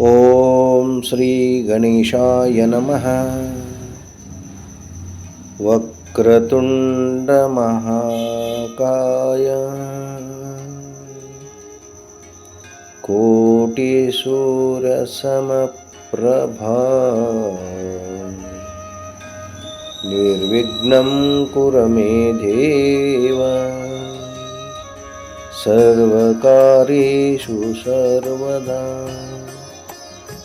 ॐ श्रीगणेशाय नमः। वक्रतुण्डमहाकाय। कोटिसूरसमप्रभा निर्विघ्नं कुर मे देव। सर्वकारेषु सर्वदा।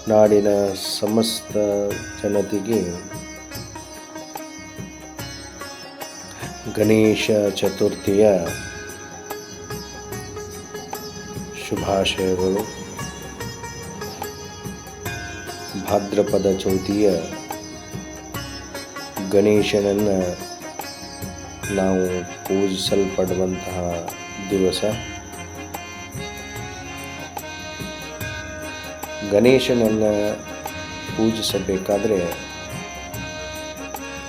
ನಾಡಿನ ಸಮಸ್ತ ಜನತೆಗೆ ಗಣೇಶ ಚತುರ್ಥಿಯ ಶುಭಾಶಯಗಳು. ಭಾದ್ರಪದ ಚೌತಿಯ ಗಣೇಶನನ್ನು ನಾವು ಪೂಜಿಸಲ್ಪಡುವಂತಹ ದಿವಸ. ಗಣೇಶನನ್ನು ಪೂಜಿಸಬೇಕಾದರೆ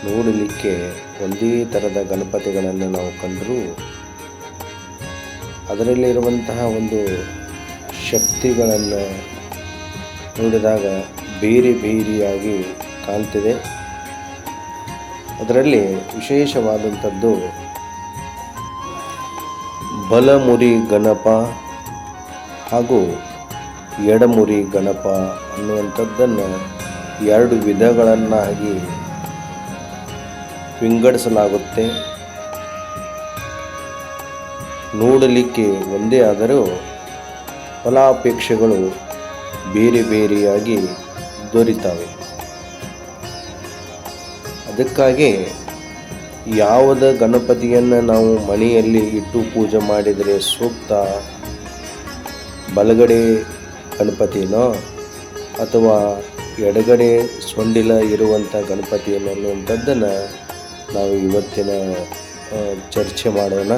ನೋಡಲಿಕ್ಕೆ ಒಂದೇ ಥರದ ಗಣಪತಿಗಳನ್ನು ನಾವು ಕಂಡರೂ ಅದರಲ್ಲಿರುವಂತಹ ಒಂದು ಶಕ್ತಿಗಳನ್ನು ನೋಡಿದಾಗ ಬೇರೆ ಬೇರೆಯಾಗಿ ಕಾಣ್ತಿದೆ. ಅದರಲ್ಲಿ ವಿಶೇಷವಾದಂಥದ್ದು ಬಲಮುರಿ ಗಣಪ ಹಾಗೂ ಎಡಮುರಿ ಗಣಪ ಅನ್ನುವಂಥದ್ದನ್ನು ಎರಡು ವಿಧಗಳನ್ನಾಗಿ ವಿಂಗಡಿಸಲಾಗುತ್ತೆ. ನೋಡಲಿಕ್ಕೆ ಒಂದೇ ಆದರೂ ಫಲಾಪೇಕ್ಷೆಗಳು ಬೇರೆ ಬೇರೆಯಾಗಿ ದೊರೀತವೆ. ಅದಕ್ಕಾಗಿ ಯಾವುದ ಗಣಪತಿಯನ್ನು ನಾವು ಮನೆಯಲ್ಲಿ ಇಟ್ಟು ಪೂಜೆ ಮಾಡಿದರೆ ಸೂಕ್ತ? ಬಲಗಡೆ ಗಣಪತಿನೋ ಅಥವಾ ಎಡಗಡೆ ಸೊಂಡಿಲ ಇರುವಂಥ ಗಣಪತಿಯನ್ನು ಅನ್ನುವಂಥದ್ದನ್ನು ನಾವು ಇವತ್ತಿನ ಚರ್ಚೆ ಮಾಡೋಣ.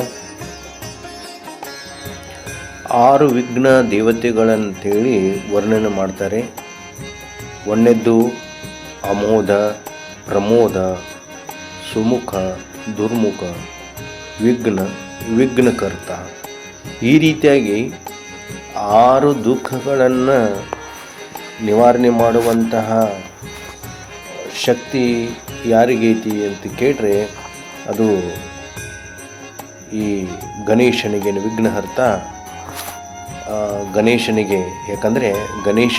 ಆರು ವಿಘ್ನ ದೇವತೆಗಳಂತೇಳಿ ವರ್ಣನೆ ಮಾಡ್ತಾರೆ. ಒಂದೆದ್ದು ಅಮೋದ ಪ್ರಮೋದ, ಸುಮುಖ, ದುರ್ಮುಖ, ವಿಘ್ನ, ವಿಘ್ನಕರ್ತ. ಈ ರೀತಿಯಾಗಿ ಆರು ದುಃಖಗಳನ್ನು ನಿವಾರಣೆ ಮಾಡುವಂತಹ ಶಕ್ತಿ ಯಾರಿಗೈತಿ ಅಂತ ಕೇಳ್ರೆ ಅದು ಈ ಗಣೇಶನಿಗೆ ವಿಘ್ನಹರ್ತ ಗಣೇಶನಿಗೆ ಯಾಕಂದರೆ ಗಣೇಶ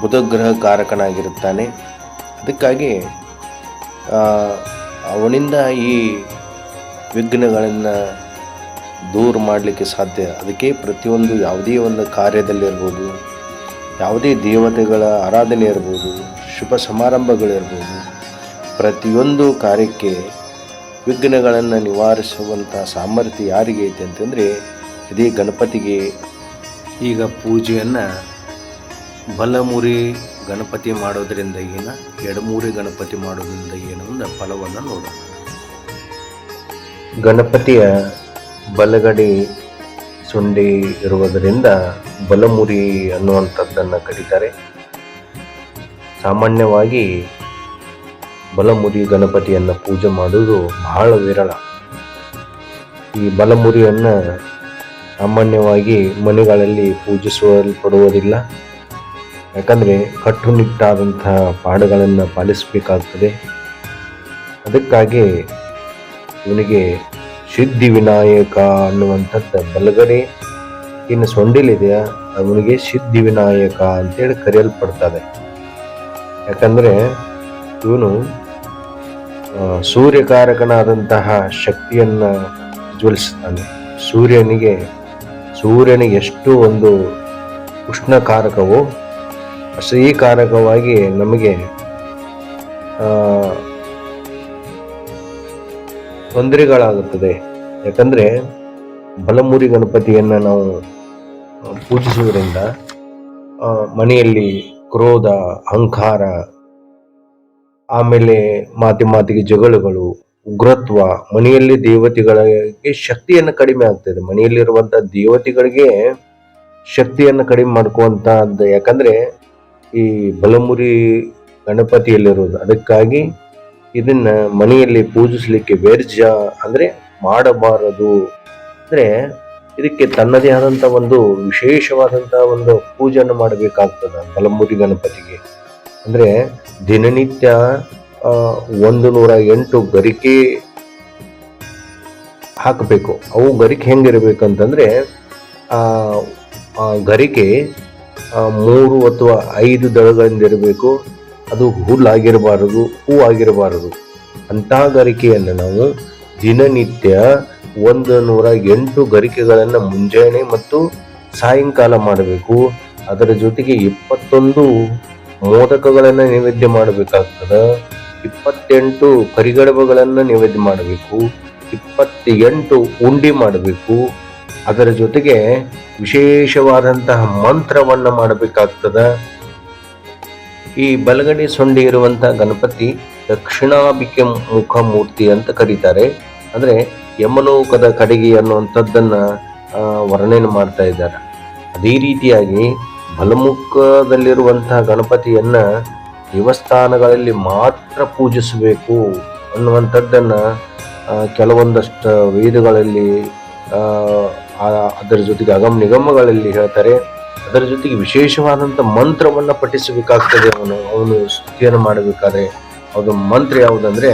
ಬುಧಗ್ರಹ ಕಾರಕನಾಗಿರುತ್ತಾನೆ ಅದಕ್ಕಾಗಿ ಅವನಿಂದ ಈ ವಿಘ್ನಗಳನ್ನು ದೂರ ಮಾಡಲಿಕ್ಕೆ ಸಾಧ್ಯ. ಅದಕ್ಕೆ ಪ್ರತಿಯೊಂದು ಯಾವುದೇ ಒಂದು ಕಾರ್ಯದಲ್ಲಿರ್ಬೋದು ಯಾವುದೇ ದೇವತೆಗಳ ಆರಾಧನೆ ಇರ್ಬೋದು, ಶುಭ ಸಮಾರಂಭಗಳಿರ್ಬೋದು ಪ್ರತಿಯೊಂದು ಕಾರ್ಯಕ್ಕೆ ವಿಘ್ನಗಳನ್ನು ನಿವಾರಿಸುವಂಥ ಸಾಮರ್ಥ್ಯ ಯಾರಿಗೆ ಐತೆ ಅಂತಂದರೆ, ಇದೇ ಗಣಪತಿಗೆ ಈಗ ಪೂಜೆಯನ್ನು ಬಲಮುರಿ ಗಣಪತಿ ಮಾಡೋದರಿಂದ ಏನ, ಎಡಮೂರಿ ಗಣಪತಿ ಮಾಡೋದರಿಂದ ಏನು ಫಲವನ್ನು ನೋಡೋಣ. ಗಣಪತಿಯ ಬಲಗಡೆ ಸುಂಡಿ ಇರುವುದರಿಂದ ಬಲಮುರಿ ಅನ್ನುವಂಥದ್ದನ್ನು ಕರೀತಾರೆ. ಸಾಮಾನ್ಯವಾಗಿ ಬಲಮುರಿ ಗಣಪತಿಯನ್ನು ಪೂಜೆ ಮಾಡುವುದು ಬಹಳ ವಿರಳ. ಈ ಬಲಮುರಿಯನ್ನು ಸಾಮಾನ್ಯವಾಗಿ ಮನೆಗಳಲ್ಲಿ ಪೂಜಿಸಲ್ಪಡುವುದಿಲ್ಲ. ಯಾಕಂದರೆ ಕಟ್ಟುನಿಟ್ಟಾದಂತಹ ಪಾಡುಗಳನ್ನು ಪಾಲಿಸಬೇಕಾಗ್ತದೆ. ಅದಕ್ಕಾಗಿ ಇವನಿಗೆ ಸಿದ್ಧಿ ವಿನಾಯಕ ಅನ್ನುವಂಥದ್ದು ಬಲಗಡೆ ಇನ್ನು ಸೊಂಡಿಲಿದೆಯಾ ಅವನಿಗೆ ಸಿದ್ಧಿ ವಿನಾಯಕ ಅಂತೇಳಿ ಕರೆಯಲ್ಪಡ್ತದೆ. ಯಾಕಂದರೆ ಇವನು ಸೂರ್ಯಕಾರಕನಾದಂತಹ ಶಕ್ತಿಯನ್ನು ಜ್ವಲಿಸ್ತಾನೆ ಸೂರ್ಯನಿಗೆ ಸೂರ್ಯನಿಗೆ ಎಷ್ಟು ಒಂದು ಉಷ್ಣಕಾರಕವೋ ಕಾರಕವಾಗಿ ನಮಗೆ ತೊಂದರೆಗಳಾಗುತ್ತದೆ. ಯಾಕಂದರೆ ಬಲಮುರಿ ಗಣಪತಿಯನ್ನು ನಾವು ಪೂಜಿಸುವುದರಿಂದ ಮನೆಯಲ್ಲಿ ಕ್ರೋಧ, ಅಹಂಕಾರ, ಆಮೇಲೆ ಮಾತಿ ಮಾತಿಗೆ ಜಗಳಗಳು, ಉಗ್ರತ್ವ, ಮನೆಯಲ್ಲಿ ದೇವತೆಗಳಿಗೆ ಶಕ್ತಿಯನ್ನು ಕಡಿಮೆ ಆಗ್ತದೆ. ಮನೆಯಲ್ಲಿರುವಂಥ ದೇವತೆಗಳಿಗೆ ಶಕ್ತಿಯನ್ನು ಕಡಿಮೆ ಮಾಡ್ಕೋವಂಥದ್ದು ಯಾಕಂದರೆ ಈ ಬಲಮುರಿ ಗಣಪತಿಯಲ್ಲಿರೋದು ಅದಕ್ಕಾಗಿ ಇದನ್ನು ಮನೆಯಲ್ಲಿ ಪೂಜಿಸಲಿಕ್ಕೆ ವ್ಯರ್ಜ ಅಂದರೆ ಮಾಡಬಾರದು. ಅಂದರೆ ಇದಕ್ಕೆ ತನ್ನದೇ ಆದಂಥ ಒಂದು ವಿಶೇಷವಾದಂಥ ಒಂದು ಪೂಜೆಯನ್ನು ಮಾಡಬೇಕಾಗ್ತದೆ ಕಲಂಬುಟಿ ಗಣಪತಿಗೆ. ಅಂದರೆ ದಿನನಿತ್ಯ ಒಂದು ನೂರ ಎಂಟು ಗರಿಕೆ ಹಾಕಬೇಕು. ಅವು ಗರಿಕೆ ಹೆಂಗಿರಬೇಕಂತಂದ್ರೆ, ಆ ಗರಿಕೆ ಮೂರು ಅಥವಾ ಐದು ದಳಗಳಿಂದ ಇರಬೇಕು. ಅದು ಹುಲ್ಲಾಗಿರಬಾರದು ಹೂ ಆಗಿರಬಾರದು ಅಂತಹ ಗರಿಕೆಯನ್ನು ನಾವು ದಿನನಿತ್ಯ ಒಂದು ನೂರ ಎಂಟು ಗರಿಕೆಗಳನ್ನು ಮುಂಜಾನೆ ಮತ್ತು ಸಾಯಂಕಾಲ ಮಾಡಬೇಕು. ಅದರ ಜೊತೆಗೆ ಇಪ್ಪತ್ತೊಂದು ಮೋದಕಗಳನ್ನು ನೈವೇದ್ಯ ಮಾಡಬೇಕಾಗ್ತದೆ. ಇಪ್ಪತ್ತೆಂಟು ಕರಿಗಡಬುಗಳನ್ನು ನೈವೇದ್ಯ ಮಾಡಬೇಕು. ಇಪ್ಪತ್ತೆಂಟು ಉಂಡಿ ಮಾಡಬೇಕು. ಅದರ ಜೊತೆಗೆ ವಿಶೇಷವಾದಂತಹ ಮಂತ್ರವನ್ನು ಮಾಡಬೇಕಾಗ್ತದ. ಈ ಬಲಗಡೆ ಸೊಂಡಿ ಇರುವಂತಹ ಗಣಪತಿ ದಕ್ಷಿಣಾಭಿಕೆ ಮುಖ ಮೂರ್ತಿ ಅಂತ ಕರೀತಾರೆ. ಅಂದ್ರೆ ಯಮಲೋಕದ ಕಡೆಗೆ ಅನ್ನುವಂಥದ್ದನ್ನ ವರ್ಣನೆ ಮಾಡ್ತಾ ಇದ್ದಾರೆ. ಅದೇ ರೀತಿಯಾಗಿ ಬಲಮುಖದಲ್ಲಿರುವಂತಹ ಗಣಪತಿಯನ್ನ ದೇವಸ್ಥಾನಗಳಲ್ಲಿ ಮಾತ್ರ ಪೂಜಿಸಬೇಕು ಅನ್ನುವಂಥದ್ದನ್ನು ಕೆಲವೊಂದಷ್ಟು ವೇದಗಳಲ್ಲಿ ಅದರ ಜೊತೆಗೆ ಅಗಮ ನಿಗಮಗಳಲ್ಲಿ ಹೇಳ್ತಾರೆ. ಅದರ ಜೊತೆಗೆ ವಿಶೇಷವಾದಂಥ ಮಂತ್ರವನ್ನು ಪಠಿಸಬೇಕಾಗ್ತದೆ ಅವನು. ಅವನು ಸ್ತುತಿಯನ್ನು ಮಾಡಬೇಕಾದ್ರೆ. ಅದು ಮಂತ್ರ ಯಾವುದಂದ್ರೆ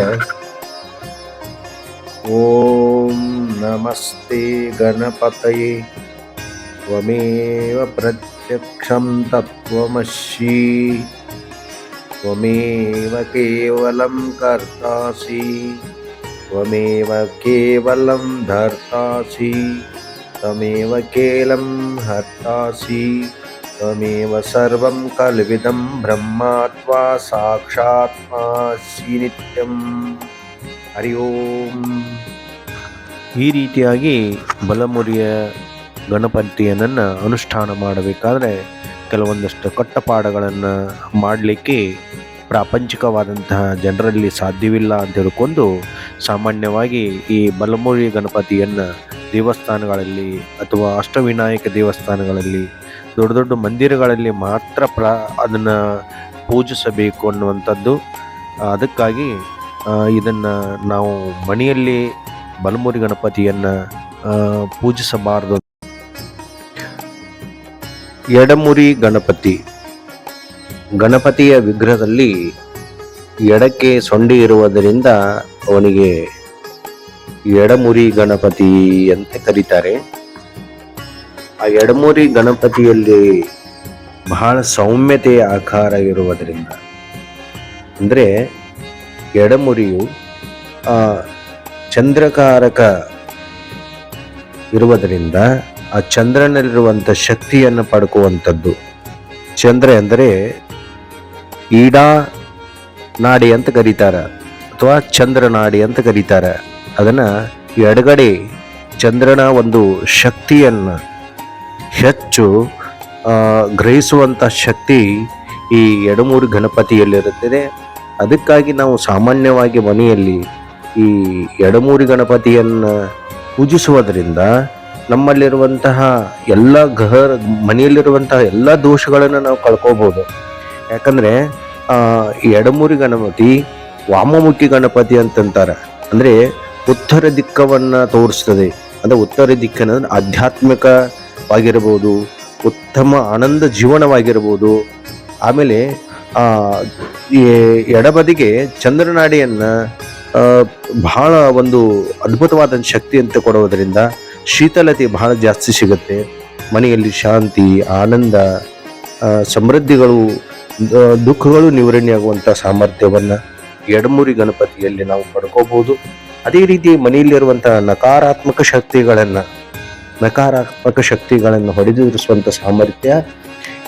ॐ नमस्ते गणपतये। त्वमेव प्रत्यक्षं तत्त्वमसि त्वमेव केवलं कर्तासि। त्वमेव केवलं धर्तासि। त्वमेव केलं हर्तासि। त्वमेव सर्वं कल्विदं ब्रह्मात्वा साक्षात्मासि नित्यम्। ಹರಿ ಓಂ. ಈ ರೀತಿಯಾಗಿ ಬಲಮುರಿಯ ಗಣಪತಿಯನ್ನು ಅನುಷ್ಠಾನ ಮಾಡಬೇಕಾದ್ರೆ ಕೆಲವೊಂದಷ್ಟು ಕಟ್ಟಪಾಡಗಳನ್ನು ಮಾಡಲಿಕ್ಕೆ ಪ್ರಾಪಂಚಿಕವಾದಂತಹ ಜನರಲ್ಲಿ ಸಾಧ್ಯವಿಲ್ಲ ಅಂತ ತಿಳ್ಕೊಂಡು ಸಾಮಾನ್ಯವಾಗಿ ಈ ಬಲಮುರಿ ಗಣಪತಿಯನ್ನು ದೇವಸ್ಥಾನಗಳಲ್ಲಿ ಅಥವಾ ಅಷ್ಟವಿನಾಯಕ ದೇವಸ್ಥಾನಗಳಲ್ಲಿ, ದೊಡ್ಡ ದೊಡ್ಡ ಮಂದಿರಗಳಲ್ಲಿ ಮಾತ್ರ ಪ್ರ, ಅದನ್ನು ಪೂಜಿಸಬೇಕು ಅನ್ನುವಂಥದ್ದು. ಅದಕ್ಕಾಗಿ ಇದನ್ನ ನಾವು ಮನೆಯಲ್ಲಿ ಬಲಮುರಿ ಗಣಪತಿಯನ್ನ ಪೂಜಿಸಬಾರದು. ಎಡಮುರಿ ಗಣಪತಿ. ಗಣಪತಿಯ ವಿಗ್ರಹದಲ್ಲಿ ಎಡಕ್ಕೆ ಸೊಂಡಿ ಇರುವುದರಿಂದ ಅವನಿಗೆ ಎಡಮುರಿ ಗಣಪತಿ ಅಂತ ಕರೀತಾರೆ. ಆ ಎಡಮುರಿ ಗಣಪತಿಯಲ್ಲಿ ಬಹಳ ಸೌಮ್ಯತೆಯ ಆಕಾರ ಇರುವುದರಿಂದ, ಅಂದರೆ ಎಡಮುರಿಯು ಚಂದ್ರಕಾರಕ ಇರುವುದರಿಂದ ಆ ಚಂದ್ರನಲ್ಲಿರುವಂಥ ಶಕ್ತಿಯನ್ನು ಪಡ್ಕುವಂಥದ್ದು. ಚಂದ್ರ ಎಂದರೆ ಈಡಾ ನಾಡಿ ಅಂತ ಕರೀತಾರೆ, ಅಥವಾ ಚಂದ್ರನಾಡಿ ಅಂತ ಕರೀತಾರೆ. ಅದನ್ನು ಎಡಗಡೆ ಚಂದ್ರನ ಒಂದು ಶಕ್ತಿಯನ್ನು ಹೆಚ್ಚು ಗ್ರಹಿಸುವಂಥ ಶಕ್ತಿ ಈ ಎಡಮೂರು ಗಣಪತಿಯಲ್ಲಿರುತ್ತದೆ. ಅದಕ್ಕಾಗಿ ನಾವು ಸಾಮಾನ್ಯವಾಗಿ ಮನೆಯಲ್ಲಿ ಈ ಎಡಮೂರಿ ಗಣಪತಿಯನ್ನು ಪೂಜಿಸುವುದರಿಂದ ನಮ್ಮಲ್ಲಿರುವಂತಹ ಎಲ್ಲ ಗ್ರಹ ಮನೆಯಲ್ಲಿರುವಂತಹ ಎಲ್ಲ ದೋಷಗಳನ್ನು ನಾವು ಕಳ್ಕೋಬೋದು. ಯಾಕಂದರೆ ಎಡಮೂರಿ ಗಣಪತಿ, ವಾಮಮುಖಿ ಗಣಪತಿ ಅಂತಂತಾರೆ. ಅಂದರೆ ಉತ್ತರ ದಿಕ್ಕವನ್ನು ತೋರಿಸ್ತದೆ. ಅಂದರೆ ಉತ್ತರ ದಿಕ್ಕನ ಆಧ್ಯಾತ್ಮಿಕವಾಗಿರ್ಬೋದು, ಉತ್ತಮ ಆನಂದ ಜೀವನವಾಗಿರ್ಬೋದು. ಆಮೇಲೆ ಎಡಬದಿಗೆ ಚಂದ್ರನಾಡಿಯನ್ನ ಆ, ಬಹಳ ಒಂದು ಅದ್ಭುತವಾದ ಅಂತ ಕೊಡುವುದರಿಂದ ಶೀತಲತೆ ಬಹಳ ಜಾಸ್ತಿ ಸಿಗುತ್ತೆ. ಮನೆಯಲ್ಲಿ ಶಾಂತಿ ಆನಂದ ಸಮೃದ್ಧಿಗಳು ಆ, ದುಃಖಗಳು ನಿವಾರಣೆಯಾಗುವಂಥ ಸಾಮರ್ಥ್ಯವನ್ನು ಎಡಮೂರಿ ಗಣಪತಿಯಲ್ಲಿ ನಾವು ಪಡ್ಕೋಬಹುದು. ಅದೇ ರೀತಿ ಮನೆಯಲ್ಲಿರುವಂಥ ನಕಾರಾತ್ಮಕ ಶಕ್ತಿಗಳನ್ನು ನಕಾರಾತ್ಮಕ ಶಕ್ತಿಗಳನ್ನು ಹೊಡೆದಿರಿಸುವಂಥ ಸಾಮರ್ಥ್ಯ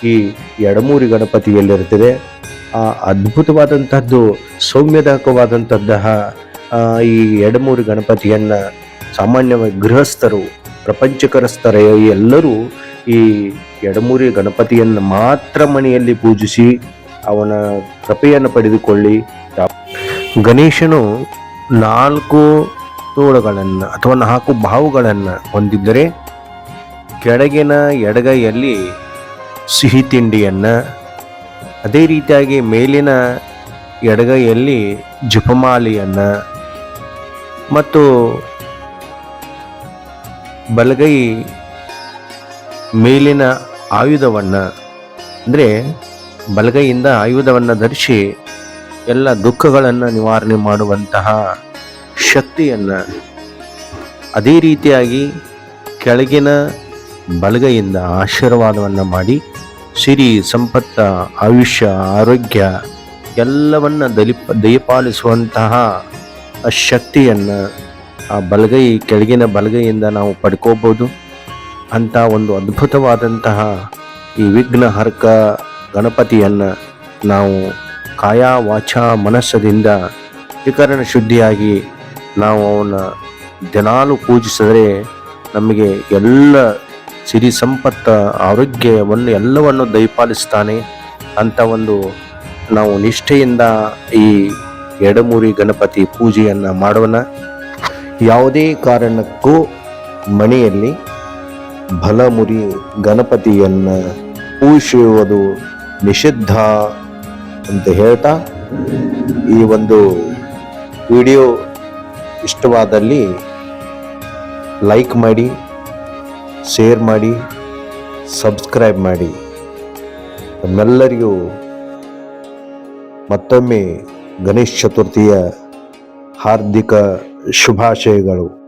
ಈ ಎಡಮೂರಿ ಗಣಪತಿಯಲ್ಲಿರುತ್ತದೆ. ಆ ಅದ್ಭುತವಾದಂಥದ್ದು ಸೌಮ್ಯದಾಯಕವಾದಂತಹ ಆ, ಈ ಎಡಮೂರಿ ಗಣಪತಿಯನ್ನು ಸಾಮಾನ್ಯವಾಗಿ ಗೃಹಸ್ಥರು ಪ್ರಪಂಚಕರಸ್ಥರ ಎಲ್ಲರೂ ಈ ಎಡಮೂರಿ ಗಣಪತಿಯನ್ನು ಮಾತ್ರ ಮನೆಯಲ್ಲಿ ಪೂಜಿಸಿ ಅವನ ಕೃಪೆಯನ್ನು ಪಡೆದುಕೊಳ್ಳಿ. ಗಣೇಶನು ನಾಲ್ಕು ತೋಳುಗಳನ್ನು ಅಥವಾ ನಾಲ್ಕು ಬಾವುಗಳನ್ನು ಹೊಂದಿದ್ದರೆ ಕೆಳಗಿನ ಎಡಗೈಯಲ್ಲಿ ಸಿಹಿ ತಿಂಡಿಯನ್ನು ಅದೇ ರೀತಿಯಾಗಿ ಮೇಲಿನ ಎಡಗೈಯಲ್ಲಿ ಜಪಮಾಲೆಯನ್ನು ಮತ್ತು ಬಲಗೈ ಮೇಲಿನ ಆಯುಧವನ್ನು, ಅಂದರೆ ಬಲಗೈಯಿಂದ ಆಯುಧವನ್ನು ಧರಿಸಿ ಎಲ್ಲ ದುಃಖಗಳನ್ನು ನಿವಾರಣೆ ಮಾಡುವಂತಹ ಶಕ್ತಿಯನ್ನು ಅದೇ ರೀತಿಯಾಗಿ ಕೆಳಗಿನ ಬಲಗೈಯಿಂದ ಆಶೀರ್ವಾದವನ್ನು ಮಾಡಿ, ಸಿರಿ, ಸಂಪತ್ತ, ಆಯುಷ್ಯ, ಆರೋಗ್ಯ ಎಲ್ಲವನ್ನು ದಲಿಪ ದಯಪಾಲಿಸುವಂತಹ ಶಕ್ತಿಯನ್ನು ಆ ಬಲಗೈ ಕೆಳಗಿನ ಬಲಗೈಯಿಂದ ನಾವು ಪಡ್ಕೋಬೋದು. ಅಂತ ಒಂದು ಅದ್ಭುತವಾದಂತಹ ಈ ವಿಘ್ನಹರ್ಕ ಗಣಪತಿಯನ್ನು ನಾವು ಕಾಯ ವಾಚ ಮನಸ್ಸದಿಂದ ತ್ರಿಕರಣ ಶುದ್ಧಿಯಾಗಿ ನಾವು ಅವನ ದಿನಾಲು ಪೂಜಿಸಿದರೆ ನಮಗೆ ಎಲ್ಲ ಸಿರಿ ಸಂಪತ್ತ ಆರೋಗ್ಯವನ್ನು ಎಲ್ಲವನ್ನು ದಯಪಾಲಿಸ್ತಾನೆ ಅಂತ ಒಂದು ನಾವು ನಿಷ್ಠೆಯಿಂದ ಈ ಎಡಮೂರಿ ಗಣಪತಿ ಪೂಜೆಯನ್ನು ಮಾಡೋಣ. ಯಾವುದೇ ಕಾರಣಕ್ಕೂ ಮನೆಯಲ್ಲಿ ಬಲಮುರಿ ಗಣಪತಿಯನ್ನು ಪೂಜಿಸುವುದು ನಿಷಿದ್ಧ ಅಂತ ಹೇಳ್ತಾ ಈ ಒಂದು ವಿಡಿಯೋ ಇಷ್ಟವಾದಲ್ಲಿ ಲೈಕ್ ಮಾಡಿ. ಶೇರ್ ಮಾಡಿ ಸಬ್ಸ್ಕ್ರೈಬ್ ಮಾಡಿ. ನಮ್ಮೆಲ್ಲರಿಗೂ ಮತ್ತೊಮ್ಮೆ ಗಣೇಶ ಚತುರ್ಥಿಯ ಹಾರ್ದಿಕ ಶುಭಾಶಯಗಳು.